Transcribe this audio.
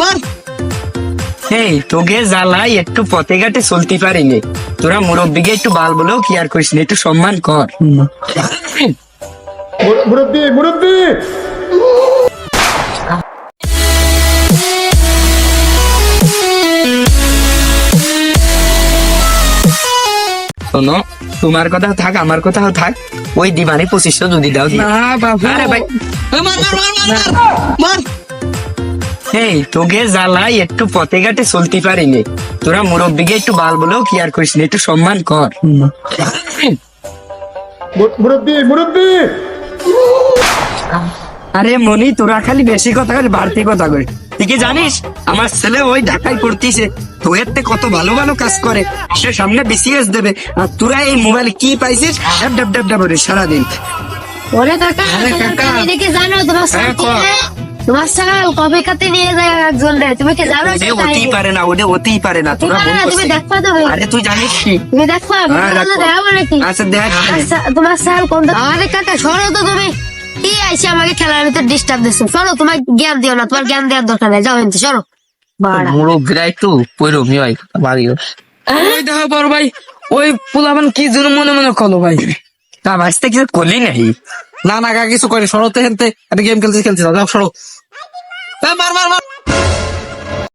মার এই তোকে জ্বালাই একটু পথে ঘাটে চলতে পারিনি। তোরা মুরব্বীকে একটু বাল বলেও কি আর করিস একটু সম্মান কর। মুরব্বী মুরব্বী! শোনো তোমার কথাও থাক আমার কথাও থাক। ওই দিবানি পঁচিশশো যদি দাও। না বাবু। আরে ভাই। মার মার মার মার এই তোকে জ্বালাই একটু পথে ঘাটে চলতে পারিনি। তোরা মুরব্বীকে একটু বাল বলেও কি আর করিস না একটু সম্মান কর। মুরব্বী মুরব্বী! আরে মনি তোরা খালি বেশি কথা খালি বাড়তি কথা তুই কি জানিস আমার ছেলে ওই ঢাকায় পড়তিছে তো এর থেকে কত ভালো ভালো কাজ করে সে সামনে বিসিএস দেবে আর তোরা এই মোবাইলে কি পাইছিস? ডাব ডাব ডাব ডাব করে সারাদিন। ওরে কাকা আরে কাকা। জানো তোমার হ্যাঁ। তোমার কবে কাতে নিয়ে যায় একজন রে। তুমি কি জানো ওটা হতেই পারে না ওটা হতেই পারে না তোরা ঠিক তুমি করছিস। দেখবা তো আরে তুই জানিস কি? তুমি দেখবা হ্যাঁ, দেখাবো নাকি? আচ্ছা দেখ। আচ্ছা, তোমার সাল কোন আরে কাকা সরো তো তুমি। কি আইসি আমাকে খেলার ভিতরে ডিস্টার্ব দিচ্ছ সরো তোমার জ্ঞান দিও না তোমার জ্ঞান দেওয়ার দরকার নেই। যাও এনতে সরো। বাড়া। মুরব্বীরা একটু পৈরমি হয় বাড়িও। ওই দেখো বড় ভাই ওই পোলাবান কি জন্য মনে মনে করল ভাই। তা বাঁচতে কিছু করলি নাকি? না না কিছু করে সরতে হেনতে একটা গেম খেলতে খেলতে যাও সরো। মার মার মার।